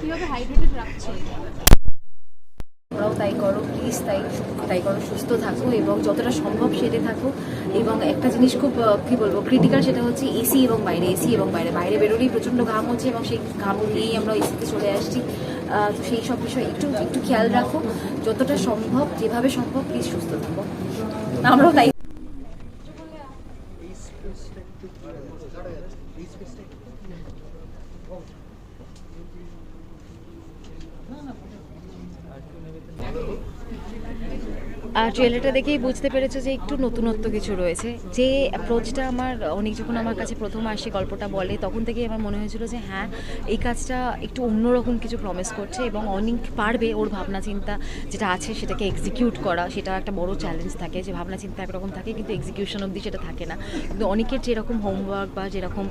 কীভাবে হাইড্রেটেড রাখছো? তোমরাও তাই করো প্লিজ তাই তাই করো সুস্থ থাকো এবং যতটা সম্ভব সেরে থাকো। এবং একটা জিনিস খুব কি বলব ক্রিটিক্যাল সেটা হচ্ছে এসি এবং বাইরে এসি এবং বাইরে। বাইরে বেরোলেই প্রচণ্ড ঘাম হচ্ছে এবং সেই ঘাম নিয়েই আমরা এসিতে চলে আসছি। তো সেই সব বিষয়ে একটু একটু খেয়াল রাখো। যতটা সম্ভব যেভাবে সম্ভব প্লিজ সুস্থ থাকো। আমরাও তাই। আর ট্রেলারটা দেখেই বুঝতে পেরেছ যে একটু নতুনত্ব কিছু রয়েছে। যে অ্যাপ্রোচটা আমার, অনেক যখন আমার কাছে প্রথম আসে গল্পটা বলে, তখন থেকেই আমার মনে হয়েছিল যে হ্যাঁ এই কাজটা একটু অন্যরকম কিছু প্রমিস করছে এবং অনেক পারবে ওর ভাবনা চিন্তা যেটা আছে সেটাকে এক্সিকিউট করা। সেটা একটা বড় চ্যালেঞ্জ থাকে যে ভাবনা চিন্তা একরকম থাকে কিন্তু এক্সিকিউশন অবধি সেটা থাকে না। কিন্তু অনেকের যেরকম হোমওয়ার্ক বা যেরকম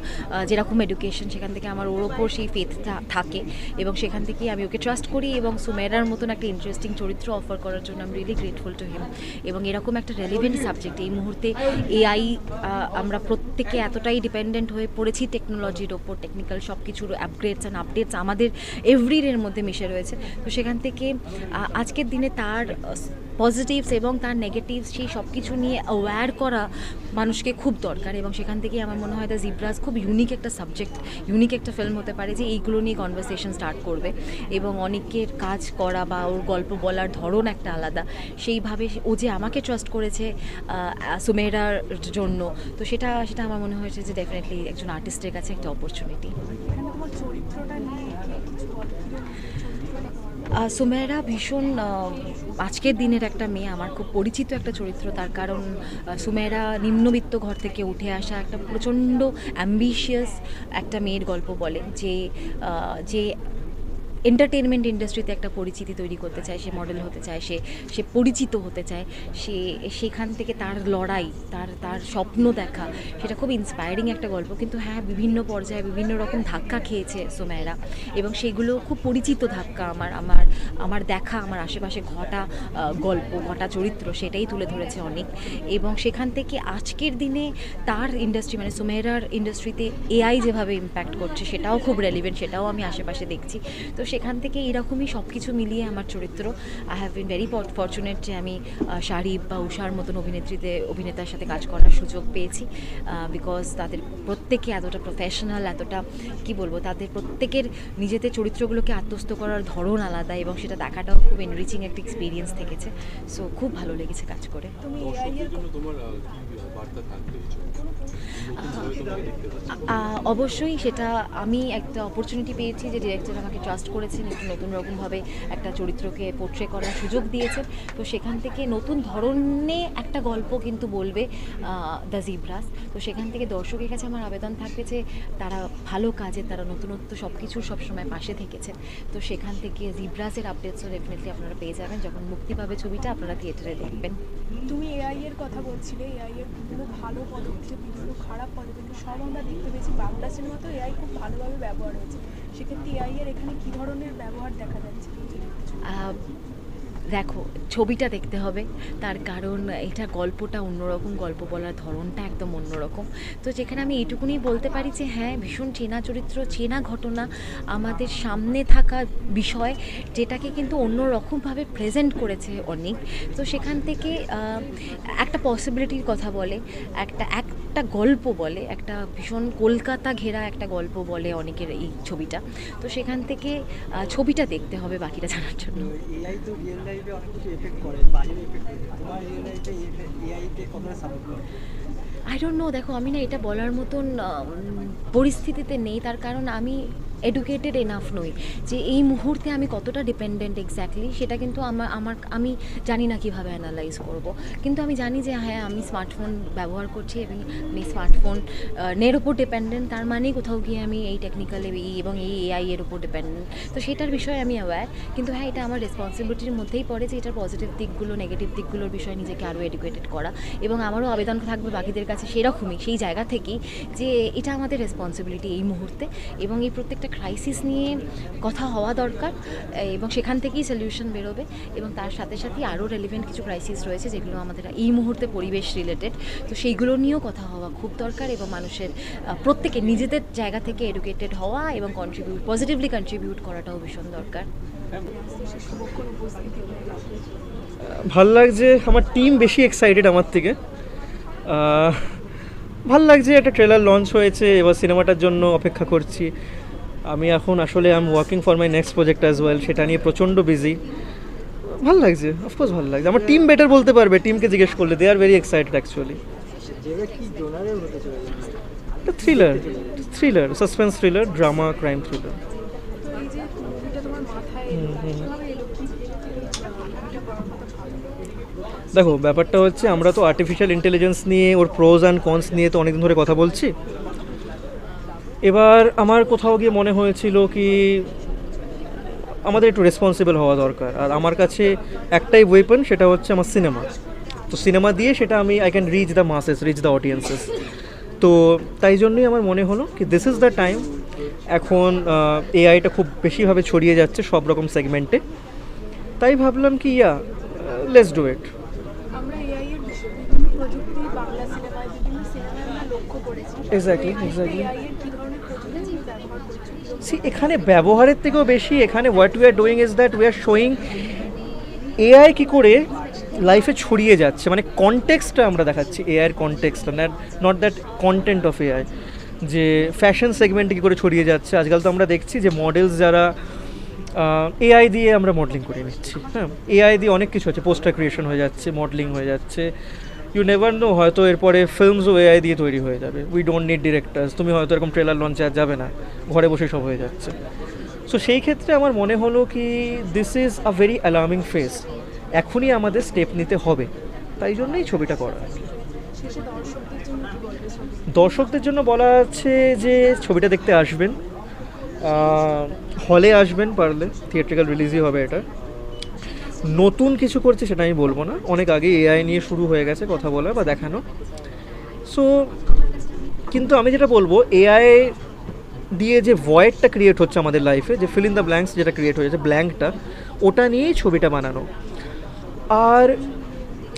যেরকম এডুকেশন সেখান থেকে আমার ওর ওপর সেই ফেথটা থাকে এবং সেখান থেকেই আমি ওকে ট্রাস্ট করি এবং সুমেরার মতন একটা ইন্টারেস্টিং চরিত্র অফার করার জন্য আমি রিয়েলি গ্রেটফুল টু হিম এবং এরকম একটা রেলিভেন্ট সাবজেক্ট এই মুহূর্তে এআই আমরা প্রত্যেকে এতটাই ডিপেন্ডেন্ট হয়ে পড়েছি টেকনোলজির ওপর টেকনিক্যাল সব কিছুর আপগ্রেডস অ্যান্ড আপডেটস আমাদের এভরির মধ্যে মিশে রয়েছে। তো সেখান থেকে আজকের দিনে তার পজিটিভস এবং তার নেগেটিভস সেই সব কিছু নিয়ে অ্যাওয়্যার করা মানুষকে খুব দরকার। এবং সেখান থেকে আমার মনে হয় দ্য জিব্রাস খুব ইউনিক একটা সাবজেক্ট ইউনিক একটা ফিল্ম হতে পারে যে এইগুলো নিয়ে কনভারসেশন স্টার্ট করবে। এবং অনেকের কাজ করা বা ওর গল্প বলার ধরন একটা আলাদা। সেইভাবে ও যে আমাকে ট্রাস্ট করেছে সুমেরার জন্য, তো সেটা সেটা আমার মনে হয়েছে যে ডেফিনেটলি একজন আর্টিস্টের কাছে একটা অপরচুনিটি চরিত্রটা নিয়ে সুমেরা ভীষণ আজকের দিনের একটা মেয়ে, আমার খুব পরিচিত একটা চরিত্র। তার কারণ সুমেরা নিম্নবিত্ত ঘর থেকে উঠে আসা একটা প্রচণ্ড অ্যাম্বিশিয়াস একটা মেয়ের গল্প বলে যে যে এন্টারটেনমেন্ট ইন্ডাস্ট্রিতে একটা পরিচিতি তৈরি করতে চায়, সে মডেল হতে চায়, সে সে পরিচিত হতে চায়, সে সেখান থেকে তার লড়াই, তার তার স্বপ্ন দেখা, সেটা খুব ইন্সপায়ারিং একটা গল্প। কিন্তু হ্যাঁ বিভিন্ন পর্যায়ে বিভিন্ন রকম ধাক্কা খেয়েছে সোমেরা এবং সেগুলো খুব পরিচিত ধাক্কা। আমার আমার আমার দেখা, আমার আশেপাশে ঘটা গল্প, ঘটা চরিত্র সেটাই তুলে ধরেছে অনেক। এবং সেখান থেকে আজকের দিনে তার ইন্ডাস্ট্রি মানে সুমেরার ইন্ডাস্ট্রিতে এআই যেভাবে ইম্প্যাক্ট করছে সেটাও খুব রেলিভেন্ট সেটাও আমি আশেপাশে দেখছি। তো সেখান থেকে এরকমই সব কিছু মিলিয়ে আমার চরিত্র। I have been very fortunate যে আমি শারিফ বা উষার মতন অভিনেত্রীতে অভিনেতার সাথে কাজ করার সুযোগ পেয়েছি বিকজ তাদের প্রত্যেকে এতটা প্রফেশনাল এতটা কি বলব তাদের প্রত্যেকের নিজেদের চরিত্রগুলোকে আত্মস্থ করার ধরন আলাদা এবং সেটা দেখাটাও খুব এনরিচিং একটা এক্সপিরিয়েন্স থেকেছে। সো খুব ভালো লেগেছে কাজ করে। অবশ্যই। সেটা আমি একটা অপরচুনিটি পেয়েছি যে ডিরেক্টর আমাকে ট্রাস্ট করেছেন, একটু নতুন রকমভাবে একটা চরিত্রকে পোট্রে করার সুযোগ দিয়েছেন। তো সেখান থেকে নতুন ধরনে একটা গল্প কিন্তু বলবে দ্য জিব্রাস। তো সেখান থেকে দর্শকের কাছে আমার আবেদন থাকবে যে তারা ভালো কাজে তারা নতুনত্ব সব কিছুর সবসময় পাশে থেকেছেন। তো সেখান থেকে জিব্রাসের আপডেটসও ডেফিনেটলি আপনারা পেয়ে যাবেন। যখন মুক্তি পাবে ছবিটা, আপনারা থিয়েটারে দেখবেন। তুমি এআই এর কথা বলছিলে এআই এর বিভিন্ন ভালো পদক্ষেপ বিভিন্ন খারাপ পদক্ষেপ, সব আমরা দেখতে পেয়েছি। বাংলা সিনেমাতেও এআই খুব ভালোভাবে ব্যবহার হয়েছে। ধরনের ব্যবহার দেখা যাচ্ছে? দেখো, ছবিটা দেখতে হবে। তার কারণ এটা গল্পটা অন্যরকম, গল্প বলার ধরনটা একদম অন্যরকম। তো যেখানে আমি এটুকুনি বলতে পারি যে হ্যাঁ ভীষণ চেনা চরিত্র, চেনা ঘটনা, আমাদের সামনে থাকা বিষয়, যেটাকে কিন্তু অন্য রকমভাবে প্রেজেন্ট করেছে অনেক। তো সেখান থেকে একটা পসিবিলিটির কথা বলে, একটা একটা গল্প বলে একটা ভীষণ কলকাতা ঘেরা একটা গল্প বলে অনেকের এই ছবিটা। তো সেখান থেকে ছবিটা দেখতে হবে বাকিটা জানার জন্য। আই ডোন্ট নো দেখো আমি না এটা বলার মতন পরিস্থিতিতে নেই। তার কারণ আমি এডুকেটেড এনাফ নই যে এই মুহূর্তে আমি কতটা ডিপেন্ডেন্ট এক্স্যাক্টলি সেটা কিন্তু আমার আমার, আমি জানি না কীভাবে অ্যানালাইজ করব। কিন্তু আমি জানি যে হ্যাঁ আমি স্মার্টফোন ব্যবহার করছি এবং আমি স্মার্টফোন নের ওপর ডিপেন্ডেন্ট তার মানেই কোথাও গিয়ে আমি এই টেকনিক্যাল এবং এই এআই এর ওপর ডিপেন্ডেন্ট তো সেটার বিষয়ে আমি অ্যাওয়্যার কিন্তু হ্যাঁ এটা আমার রেসপন্সিবিলিটির মধ্যেই পড়ে যে এটার পজিটিভ দিকগুলো নেগেটিভ দিকগুলোর বিষয়ে নিজেকে আরও এডুকেটেড করা এবং আমারও আবেদন থাকবে বাকিদের কাছে সেরকমই, সেই জায়গা থেকেই যে এটা আমাদের রেসপন্সিবিলিটি এই মুহূর্তে এবং এই প্রত্যেকটা ক্রাইসিস নিয়ে কথা হওয়া দরকার এবং সেখান থেকেই সলিউশন বেরোবে, এবং তার সাথে সাথে আরও রেলিভেন্ট কিছু ক্রাইসিস রয়েছে যেগুলো আমাদের এই মুহূর্তে পরিবেশ রিলেটেড তো সেইগুলো নিয়েও কথা হওয়া খুব দরকার এবং মানুষের প্রত্যেকে নিজেদের জায়গা থেকে এডুকেটেড হওয়া এবং কন্ট্রিবিউট পজিটিভলি কন্ট্রিবিউট করাটাও ভীষণ দরকার। ভালো লাগছে, আমার টিম বেশি এক্সাইটেড আমার থেকে। ভালো লাগছে, একটা ট্রেলার লঞ্চ হয়েছে, এবার সিনেমাটার জন্য অপেক্ষা করছি। আমি এখন আসলে I am working for my next project as well সেটা নিয়ে প্রচণ্ড বিজি ভালো লাগছে অফকোর্স ভালো লাগছে। আমার টিম বেটার বলতে পারবে টিমকে জিজ্ঞেস করলে they are very excited actually thriller thriller suspense thriller drama crime thriller দেখো, ব্যাপারটা হচ্ছে আমরা তো আর্টিফিশিয়াল ইন্টেলিজেন্স নিয়ে, ওর প্রোজ অ্যান্ড কনস নিয়ে তো অনেকদিন ধরে কথা বলছি। এবার আমার কোথাও গিয়ে মনে হয়েছিল কি আমাদের একটু রেসপন্সিবল হওয়া দরকার। আর আমার কাছে একটাই ওয়েপন সেটা হচ্ছে আমার সিনেমা তো সিনেমা দিয়ে সেটা আমি I can reach the masses reach the audiences তো তাই জন্যই আমার মনে হলো কি দিস ইজ দ্য টাইম এখন এআইটা খুব বেশিভাবে ছড়িয়ে যাচ্ছে সব রকম সেগমেন্টে তাই ভাবলাম কি ইয়া লেটস ডু ইট আমরা এআই সি এখানে ব্যবহারের থেকেও বেশি এখানে what we are doing is that we are showing AI কী করে লাইফে ছড়িয়ে যাচ্ছে। মানে কনটেক্সটটা আমরা দেখাচ্ছি এআইয়ের কনটেক্সটটা না not that content of AI যে ফ্যাশন সেগমেন্টে কী করে ছড়িয়ে যাচ্ছে। আজকাল তো আমরা দেখছি যে মডেলস যারা এআই দিয়ে আমরা মডেলিং করে নিচ্ছি। হ্যাঁ এআই দিয়ে অনেক কিছু হচ্ছে। পোস্টার ক্রিয়েশন হয়ে যাচ্ছে মডেলিং হয়ে যাচ্ছে। ইউ নেভার নো হয়তো এরপরে ফিল্মসও এআই দিয়ে তৈরি হয়ে যাবে। উই ডোন্ট নিড ডিরেক্টার্স তুমি হয়তো এরকম ট্রেলার লঞ্চে আর যাবে না। ঘরে বসে সব হয়ে যাচ্ছে। সো সেই ক্ষেত্রে আমার মনে হলো কি this is a very alarming phase এখনই আমাদের স্টেপ নিতে হবে। তাই জন্যই ছবিটা করা। দর্শকদের জন্য বলা আছে যে, ছবিটা দেখতে আসবেন। হলে আসবেন পারলে। থিয়েট্রিক্যাল রিলিজই হবে এটা। নতুন কিছু করছে সেটা আমি বলব না। অনেক আগে এআই নিয়ে শুরু হয়ে গেছে কথা বলা বা দেখানো। সো কিন্তু আমি যেটা বলব এআই দিয়ে যে ভয়েডটা ক্রিয়েট হচ্ছে আমাদের লাইফে যে ফিল ইন দ্য ব্ল্যাঙ্কস যেটা ক্রিয়েট হয়েছে ব্ল্যাঙ্কটা ওটা নিয়েই ছবিটা বানানো। আর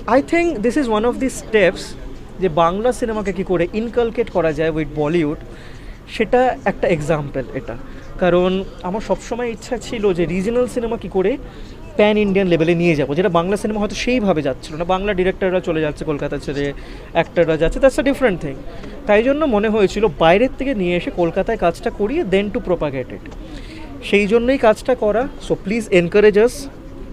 I think this is one of the steps যে বাংলা সিনেমাকে কী করে ইনকালকেট করা যায় উইথ বলিউড সেটা একটা এক্সাম্পল এটা। কারণ আমার সবসময় ইচ্ছা ছিল যে রিজনাল সিনেমা কী করে প্যান ইন্ডিয়ান লেভেলে নিয়ে যাব, যেটা বাংলা সিনেমা হয়তো সেইভাবে যাচ্ছিল না। বাংলা ডিরেক্টররা চলে যাচ্ছে কলকাতা ছেড়ে অ্যাক্টাররা যাচ্ছে দ্যাটস ডিফারেন্ট থিং তাই জন্য মনে হয়েছিল বাইরের থেকে নিয়ে এসে কলকাতায় কাজটা করিয়ে দেন টু প্রোপাগেট ইট সেই জন্যই কাজটা করা। So please encourage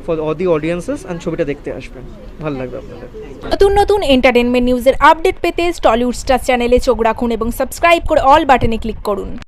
for all the audiences and ছবিটা দেখতে আসবেন। ভালো লাগবে আপনাদের। নতুন নতুন এন্টারটেনমেন্ট নিউজের আপডেট পেতে টলিউড স্টার চ্যানেলে চোখ রাখুন এবং সাবস্ক্রাইব করে অল বাটনে ক্লিক করুন।